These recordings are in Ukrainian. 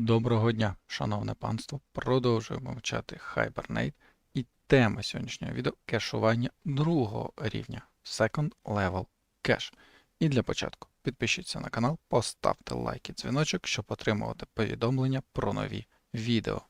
Доброго дня, шановне панство. Продовжуємо вивчати Hibernate і тема сьогоднішнього відео кешування другого рівня Second Level Cache. І для початку підпишіться на канал, поставте лайк і дзвіночок, щоб отримувати повідомлення про нові відео.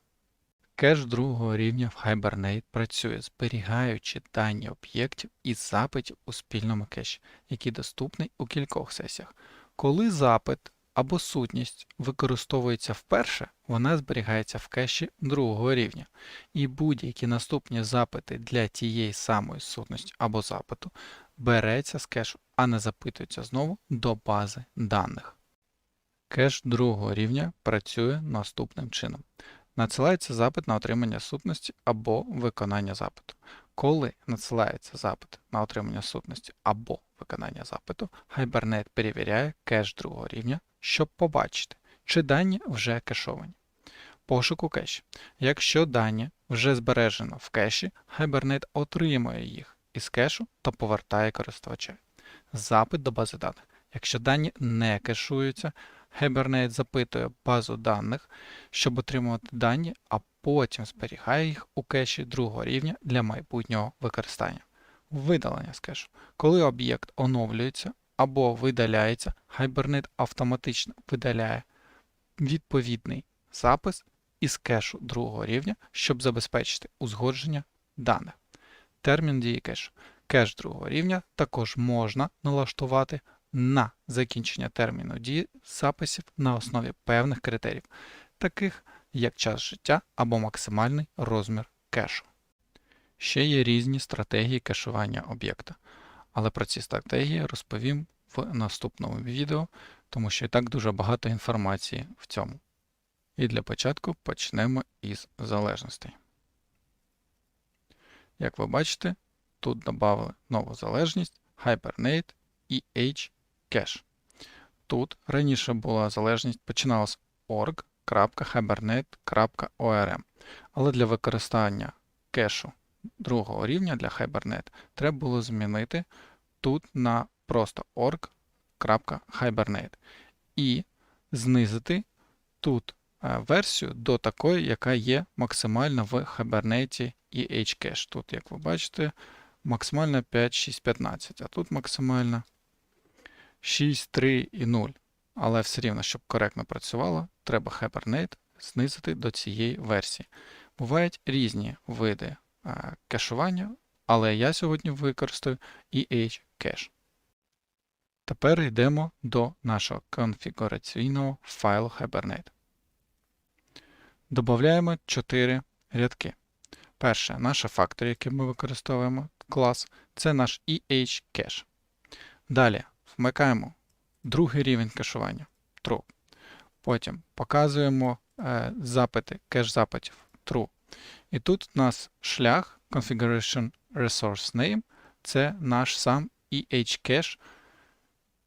Кеш другого рівня в Hibernate працює, зберігаючи дані об'єктів і запитів у спільному кеші, який доступний у кількох сесіях. Коли запит або сутність використовується вперше, вона зберігається в кеші другого рівня. І будь-які наступні запити для тієї самої сутності або запиту береться з кешу, а не запитується знову до бази даних. Кеш другого рівня працює наступним чином. Надсилається запит на отримання сутності або виконання запиту. Коли надсилається запит на отримання сутності або виконання запиту, Hibernate перевіряє кеш другого рівня, щоб побачити, чи дані вже кешовані. Пошук у кеші. Якщо дані вже збережено в кеші, Hibernate отримує їх із кешу та повертає користувача. Запит до бази даних. Якщо дані не кешуються, Hibernate запитує базу даних, щоб отримувати дані, а потім зберігає їх у кеші другого рівня для майбутнього використання. Видалення з кешу. Коли об'єкт оновлюється або видаляється, Hibernate автоматично видаляє відповідний запис із кешу другого рівня, щоб забезпечити узгодження даних. Термін дії кешу. Кеш другого рівня також можна налаштувати на закінчення терміну дії записів на основі певних критеріїв, таких як час життя або максимальний розмір кешу. Ще є різні стратегії кешування об'єкта, але про ці стратегії розповім в наступному відео, тому що і так дуже багато інформації в цьому. І для початку почнемо із залежностей. Як ви бачите, тут додали нову залежність Hibernate і H Cache. Тут раніше була залежність починалась org.hibernate.orm, але для використання кешу другого рівня для Hibernate треба було змінити тут на просто org.hibernate і знизити тут е, версію до такої, яка є максимальна в Hibernate і Hcache. Тут, як ви бачите, максимальна 5.6.15, а тут максимальна 6.3 і 0. Але все рівно, щоб коректно працювало, треба Hibernate знизити до цієї версії. Бувають різні види кешування, але я сьогодні використаю EH Cache. Тепер йдемо до нашого конфігураційного файлу Hibernate. Додаємо 4 рядки. Перше, наше factory, яке ми використовуємо клас, це наш EH Cache. Далі вмикаємо другий рівень кешування True. Потім показуємо е, запити, кеш запитів True. І тут у нас шлях Configuration Resource Name це наш сам EH-cache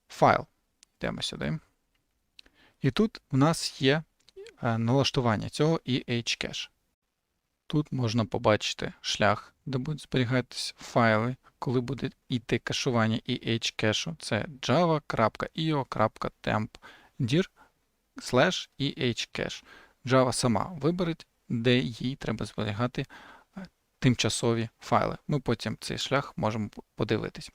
файл. Йдемо сюди. І тут в нас є е, налаштування цього EH-cache. Тут можна побачити шлях, де будуть зберігатися файли, коли буде йти кешування EH-кешу. Це java.io.temp dir slash EH-cache. Java сама вибереть, де їй треба зберігати е, тимчасові файли. Ми потім цей шлях можемо подивитись.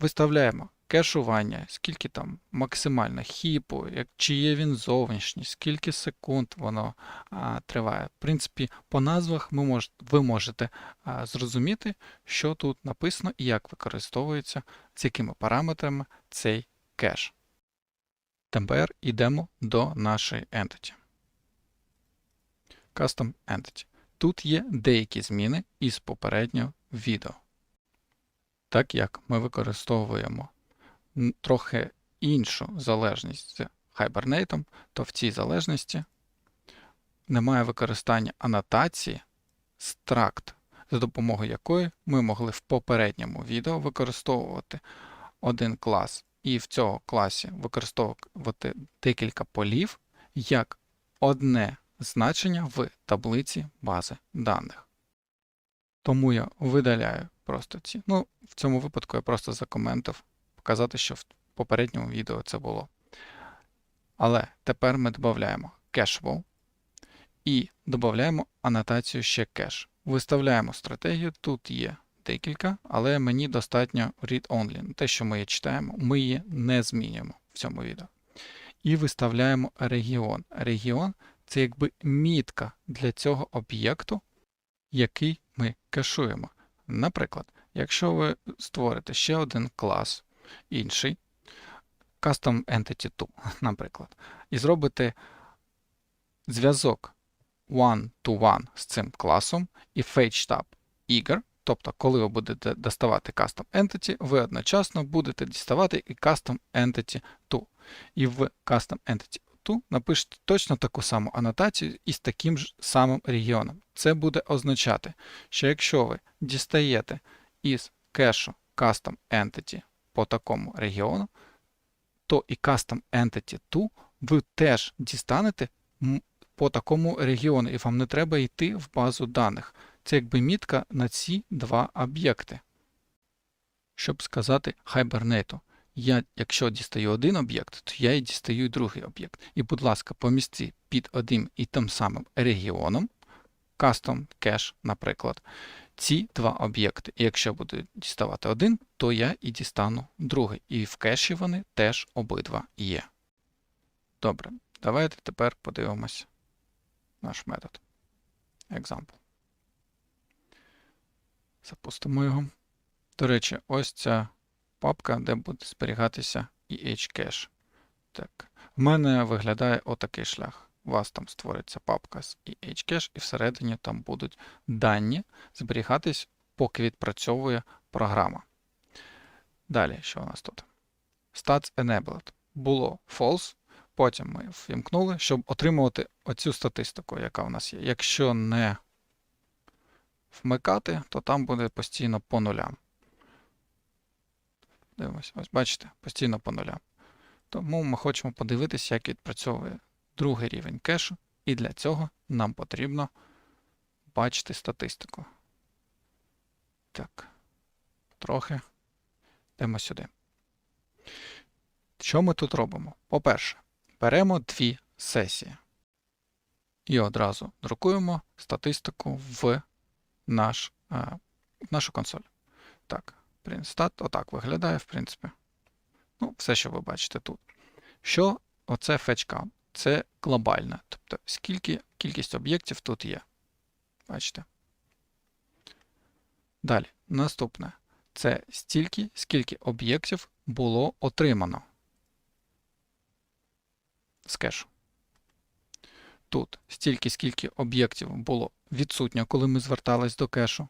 Виставляємо кешування, скільки там максимально хіпу, як, чи є він зовнішній, скільки секунд воно а, триває. В принципі, по назвах ми мож, ви можете а, зрозуміти, що тут написано і як використовується, з якими параметрами цей кеш. Тепер йдемо до нашої entity. Custom Entity. Тут є деякі зміни із попереднього відео. Так як ми використовуємо трохи іншу залежність з Hibernate, то в цій залежності немає використання анотації struct, за допомогою якої ми могли в попередньому відео використовувати один клас і в цьому класі використовувати декілька полів як одне значення в таблиці бази даних. Тому я видаляю просто ці. Ну, в цьому випадку я просто закоментив показати, що в попередньому відео це було. Але тепер ми додаємо cacheable і додаємо анотацію ще кеш. Виставляємо стратегію. Тут є декілька, але мені достатньо read-only. Те, що ми її читаємо, ми її не змінюємо в цьому відео. І виставляємо регіон. Регіон це якби мітка для цього об'єкту, який ми кешуємо. Наприклад, якщо ви створите ще один клас, інший, Custom Entity 2, наприклад, і зробите зв'язок one-to-one з цим класом і FetchTab ігор, тобто, коли ви будете доставати Custom Entity, ви одночасно будете діставати і Custom Entity 2. І в Custom Entity 2 напишіть точно таку саму анотацію із таким ж самим регіоном. Це буде означати, що якщо ви дістаєте із кешу Custom Entity по такому регіону, то і Custom Entity 2 ви теж дістанете по такому регіону, і вам не треба йти в базу даних. Це якби мітка на ці два об'єкти. Щоб сказати Hibernate, я, якщо дістаю один об'єкт, то я і дістаю другий об'єкт. І, будь ласка, помісти під одним і тим самим регіоном, Custom Cache, наприклад, ці два об'єкти. І якщо буду діставати один, то я і дістану другий. І в кеші вони теж обидва є. Добре, давайте тепер подивимось наш метод. Example. Запустимо його. До речі, ось ця папка, де буде зберігатися EH-кеш. Так. В мене виглядає отакий шлях. У вас там створиться папка з EH-кеш, і всередині там будуть дані зберігатись, поки відпрацьовує програма. Далі, що у нас тут? Stats Enabled. Було false, потім ми ввімкнули, щоб отримувати оцю статистику, яка у нас є. Якщо не вмикати, то там буде постійно по нулям. Дивимось, ось бачите, постійно по нулям. Тому ми хочемо подивитися, як відпрацьовує другий рівень кешу, і для цього нам потрібно бачити статистику. Так, трохи йдемо сюди. Що ми тут робимо? По-перше, беремо дві сесії і одразу друкуємо статистику в, наш, а, в нашу консоль. Так, PrintStat отак виглядає, в принципі. Ну, все, що ви бачите тут. Що оце fetch count? Це глобальне. Тобто, скільки кількість об'єктів тут є. Бачите? Далі, наступне. Це стільки, скільки об'єктів було отримано з кешу. Тут стільки, скільки об'єктів було відсутньо, коли ми звертались до кешу.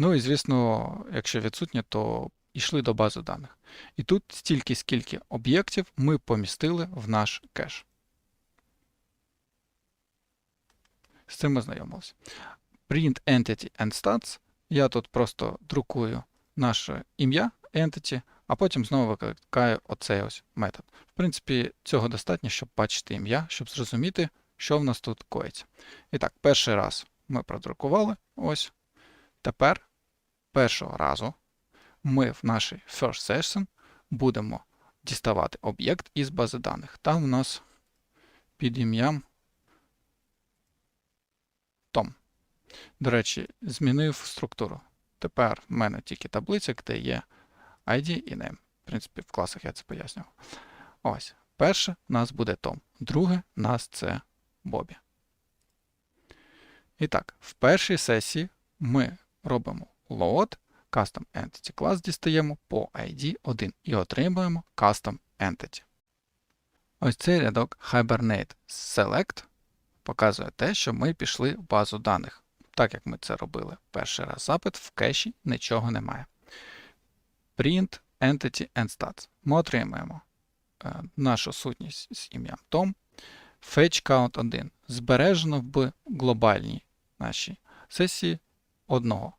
Ну і, звісно, якщо відсутнє, то йшли до бази даних. І тут стільки, скільки об'єктів ми помістили в наш кеш. З цим ми знайомилися. Print Entity and Stats. Я тут просто друкую наше ім'я Entity, а потім знову викликаю оцей ось метод. В принципі, цього достатньо, щоб бачити ім'я, щоб зрозуміти, що в нас тут коїться. І так, перший раз ми продрукували. Ось. Тепер першого разу ми в нашій first session будемо діставати об'єкт із бази даних. Там у нас під ім'ям Том. До речі, змінив структуру. Тепер в мене тільки таблиця, де є ID і name. В принципі, в класах я це пояснював. Ось. Перше у нас буде Том. Друге у нас це Бобі. І так, в першій сесії ми робимо load, custom entity клас дістаємо по ID 1 і отримуємо custom entity. Ось цей рядок Hibernate Select показує те, що ми пішли в базу даних. Так як ми це робили перший раз запит, в кеші нічого немає. Print Entity and Stats. Ми отримаємо е, нашу сутність з ім'ям Tom. Fetch count 1 збережено в глобальній нашій сесії одного.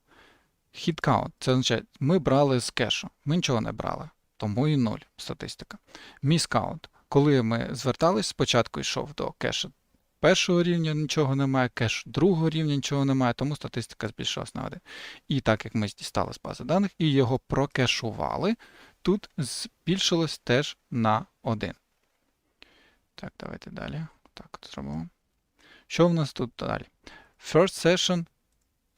Hit count це означає, ми брали з кешу, ми нічого не брали, тому і 0 статистика. Misscount. Коли ми звертались, спочатку йшов до кешу першого рівня нічого немає, кеш другого рівня нічого немає, тому статистика збільшилась на 1. І так як ми дістали з бази даних і його прокешували, тут збільшилось теж на 1. Так, давайте далі. Так, зробимо. Що в нас тут далі? First session.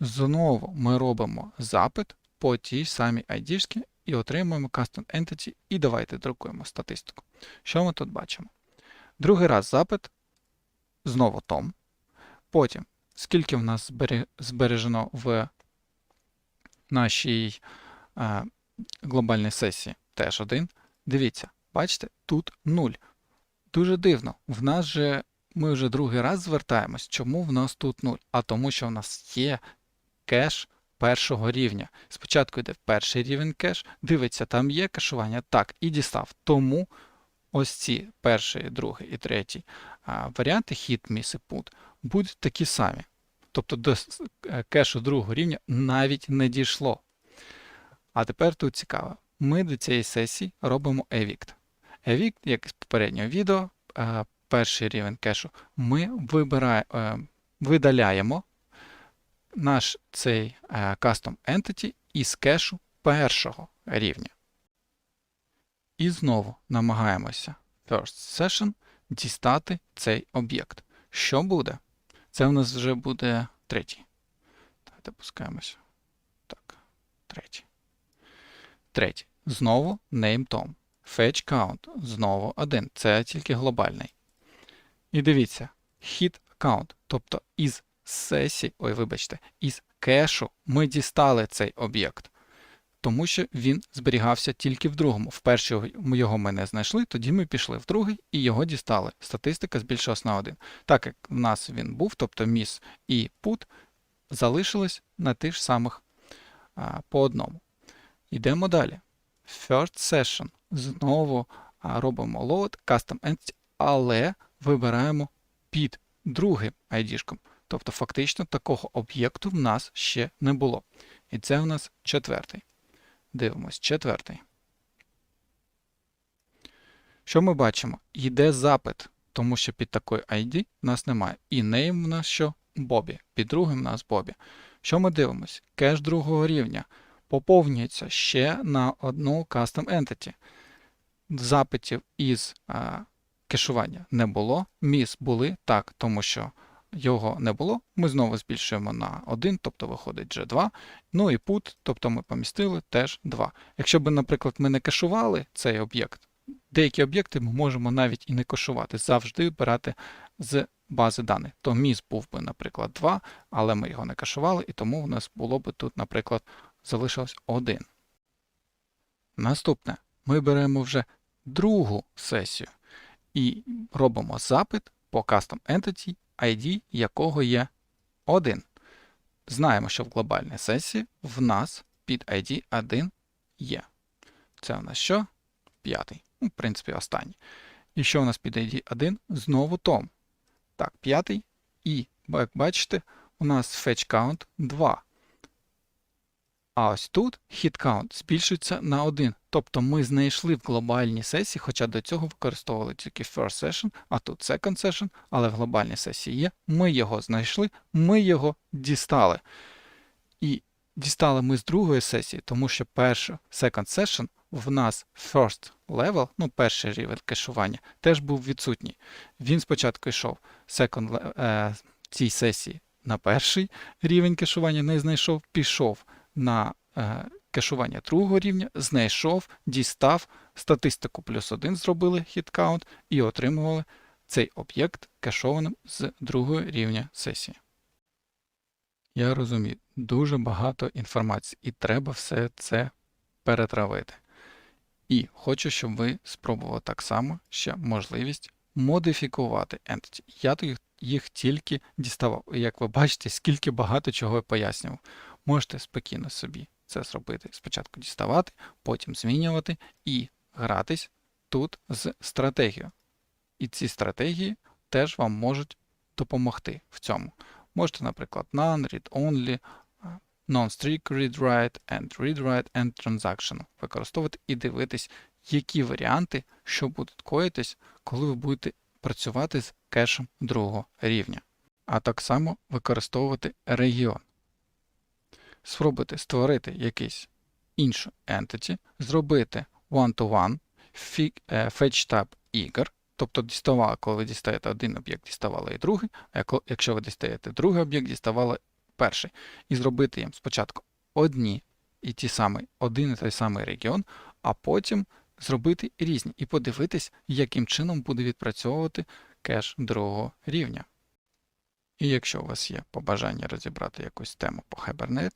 Знову ми робимо запит по тій самій ID і отримуємо custom entity. І давайте друкуємо статистику. Що ми тут бачимо? Другий раз запит. Знову Том. Потім, скільки в нас збережено в нашій е, глобальній сесії? Теж один. Дивіться, бачите, тут 0. Дуже дивно. В нас же ми вже другий раз звертаємось. Чому в нас тут 0? А тому, що в нас є кеш першого рівня. Спочатку йде перший рівень кеш, дивиться, там є кешування, так, і дістав. Тому ось ці перший, другий і третій варіанти hit, miss і put будуть такі самі. Тобто до е, кешу другого рівня навіть не дійшло. А тепер тут цікаво. Ми до цієї сесії робимо evict. Evict, як з попереднього відео, е, перший рівень кешу, ми вибирає, е, видаляємо наш цей е, custom entity із кешу першого рівня. І знову намагаємося first session дістати цей об'єкт. Що буде? Це у нас вже буде третій. Давайте пускаємося. Так, третій. Третій. Знову name Tom. Fetch count. Знову один. Це тільки глобальний. І дивіться, hit count. Тобто із сесії, ой, вибачте, із кешу ми дістали цей об'єкт. Тому що він зберігався тільки в другому. В перший його ми не знайшли, тоді ми пішли в другий і його дістали. Статистика збільшилась на 1. Так як в нас він був, тобто міс і put, залишились на тих самих а, по одному. Йдемо далі. First session. Знову а, робимо load, custom entity, але вибираємо під другим ID-шком. Тобто, фактично, такого об'єкту в нас ще не було. І це у нас четвертий. Дивимось, четвертий. Що ми бачимо? Йде запит, тому що під такою ID в нас немає. І name в нас що? Бобі. Під другим в нас Бобі. Що ми дивимось? Кеш другого рівня поповнюється ще на одну custom entity. Запитів із а, кешування не було. Міс були так, тому що його не було. Ми знову збільшуємо на 1, тобто виходить вже 2. Ну і put, тобто ми помістили теж 2. Якщо б, наприклад, ми не кешували цей об'єкт, деякі об'єкти ми можемо навіть і не кешувати, завжди брати з бази даних. То міс був би, наприклад, 2, але ми його не кешували, і тому у нас було б тут, наприклад, залишилось 1. Наступне. Ми беремо вже другу сесію і робимо запит по custom entity, ID якого є 1. Знаємо, що в глобальній сесії в нас під ID 1 є. Це у нас що? П'ятий. Ну, в принципі, останній. І що у нас під ID 1? Знову Том. Так, п'ятий. І, як бачите, у нас fetch count 2. А ось тут hit count збільшується на 1. Тобто ми знайшли в глобальній сесії, хоча до цього використовували тільки first session, а тут second session, але в глобальній сесії є. Ми його знайшли, ми його дістали. І дістали ми з другої сесії, тому що перша second session в нас first level, ну перший рівень кешування, теж був відсутній. Він спочатку йшов second, е, цій сесії на перший рівень кешування, не знайшов, пішов на е, кешування другого рівня, знайшов, дістав, статистику плюс один зробили count і отримували цей об'єкт кешованим з другого рівня сесії. Я розумію, дуже багато інформації, і треба все це перетравити. І хочу, щоб ви спробували так само ще можливість модифікувати entity. Я їх, їх тільки діставав. І як ви бачите, скільки багато чого я пояснював. Можете спокійно собі це зробити. Спочатку діставати, потім змінювати і гратись тут з стратегією. І ці стратегії теж вам можуть допомогти в цьому. Можете, наприклад, none, read-only, non-strict read-write, and read-write and transaction використовувати і дивитись, які варіанти, що будуть коїтись, коли ви будете працювати з кешем другого рівня. А так само використовувати регіон. Спробуйте створити якийсь іншу entity, зробити one-to-one, fig- е, fetch tab ігор, тобто діставала, коли ви дістаєте один об'єкт, діставали і другий, а якщо ви дістаєте другий об'єкт, діставали перший. І зробити їм спочатку одні і ті самі, один і той самий регіон, а потім зробити різні і подивитись, яким чином буде відпрацьовувати кеш другого рівня. І якщо у вас є побажання розібрати якусь тему по Hibernate,